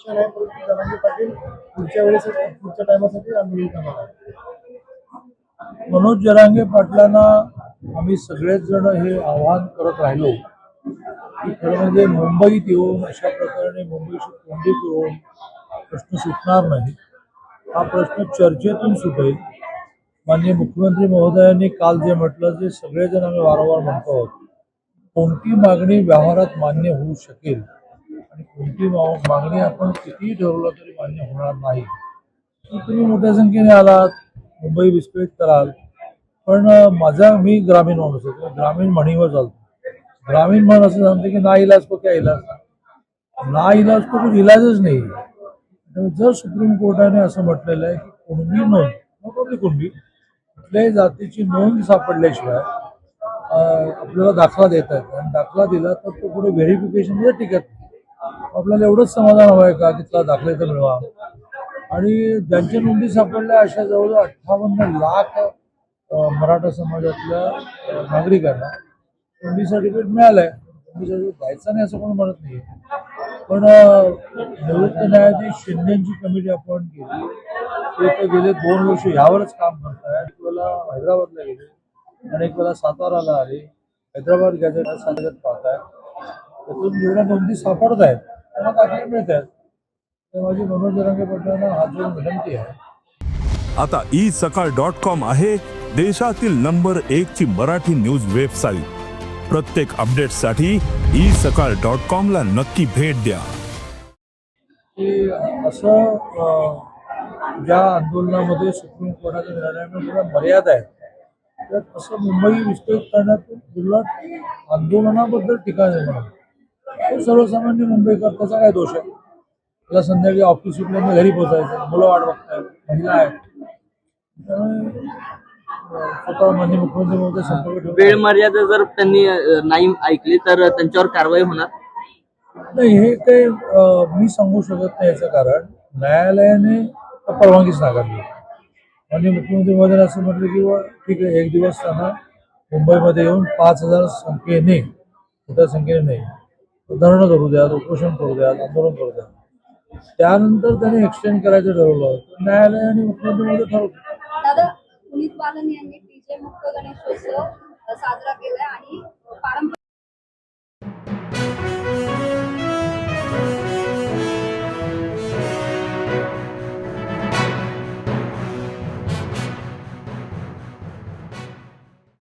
अपेक्षा नाही परंतु जरांगे पाटील पुढच्या वेळेस पुढच्या टायमासाठी आंदोलन करणार आहे मनोज जरांगे पाटलांना आम्ही सगळेच जण हे आवाहन करत राहिलो की खरं म्हणजे मुंबईत येऊन अशा प्रकारे मुंबईशी कोंडी करून प्रश्न सुटणार नाही. हा प्रश्न चर्चेतून सुटेल. माननीय मुख्यमंत्री महोदयांनी काल जे म्हटलं जे सगळेजण आम्ही वारंवार म्हणतो आहोत कोणती मागणी व्यवहारात मान्य होऊ शकेल? आणि कोणती मागणी आपण कितीही ठरवलं तरी मान्य होणार नाही. तुम्ही मोठ्या संख्येने आलात मुंबई विस्कळीत कराल. पण माझा मी ग्रामीण माणूस आहे ग्रामीण म्हणीवर चालतो. ग्रामीण म्हण असं सांगते की ना इलाज को क्या इलाज? ना इलाज को कुठे इलाजच नाही. जर सुप्रीम कोर्टाने असं म्हटलेलं आहे की कुणबी नोंद नको कुणबी कुठल्याही जातीची नोंद सापडल्याशिवाय आपल्याला दाखला देत आहेत आणि दाखला दिला तर तो पुढे व्हेरिफिकेशनमध्ये टिकत नाही. आपल्याला एवढंच समाधान हवं आहे का? तिथला दाखले तर मिळवा. आणि ज्यांच्या नोंदी सापडल्या अशा जवळजवळ अठ्ठावन्न लाख मराठा समाजातल्या नागरिकांना नोंदी सर्टिफिकेट मिळालंय. नोंदी सर्टिफिकेट द्यायचं नाही असं कोण म्हणत नाही पण निवृत्त न्यायाधीश शिंदेची कमिटी अपॉइंट केली. ते तर गेले दोन वर्ष यावरच काम करताय. एक वेळेला हैदराबादला गेले. आणि एक वेळेला साताराला आले. हैदराबाद गॅझेट साताऱ्यात पाहताय. त्यातून जेवढ्या नोंदी सापडत आहेत त्यांना दाखले मिळत आहेत तर माझी मनोज जरांगे पाटलांना हात जोडून विनंती आहे. आता ई सकाळ डॉट कॉम आहे देशातील नंबर एक ची मराठी न्यूज वेबसाईट प्रत्येक अपडेटसाठी ई सकाळ डॉट कॉम ला नक्की भेट द्या. असं ज्या आंदोलनामध्ये सुप्रीम कोर्टाच्या निर्णयामध्ये थोड्या मर्यादा आहेत तर असं मुंबई विस्कळीत करण्यातून उलट आंदोलनाबद्दल टीका निर्माण सर्वसामान्य मुंबईकर त्याचा काय दोष आहे? त्याला संध्याकाळी ऑफिस सुटल्याने घरी पोचायचं मुलं वाट बघतायत. महिला आहेत. त्यामुळे अं, स्वतः माननीय मुख्यमंत्री महोदय संपर्क ठेवून वेळ मर्यादा जर त्यांनी अ, नाही ऐकली तर त्यांच्यावर कारवाई होणार? नाही हे काही अं, मी सांगू शकत नाही याचं कारण न्यायालयाने तर परवानगीच नाकारली. आणि मुख्यमंत्री महोदयाने असं म्हटलं की बुवा, ठीक आहे एक दिवस त्यांना मुंबईमध्ये येऊन पाच हजार संख्येने मोठ्या संख्येने नाही धरणं करू द्यात उपोषण करू द्यात आंदोलन करू द्या त्यानंतर त्याने एक्सटेंड करायचं ठरवलं. न्यायालय आणि मुख्यमंत्री ठरवलं. दादा पुनीत बालन यांनी डीजे मुक्त गणेशोत्सव साजरा केलाय आणि पारंपरिक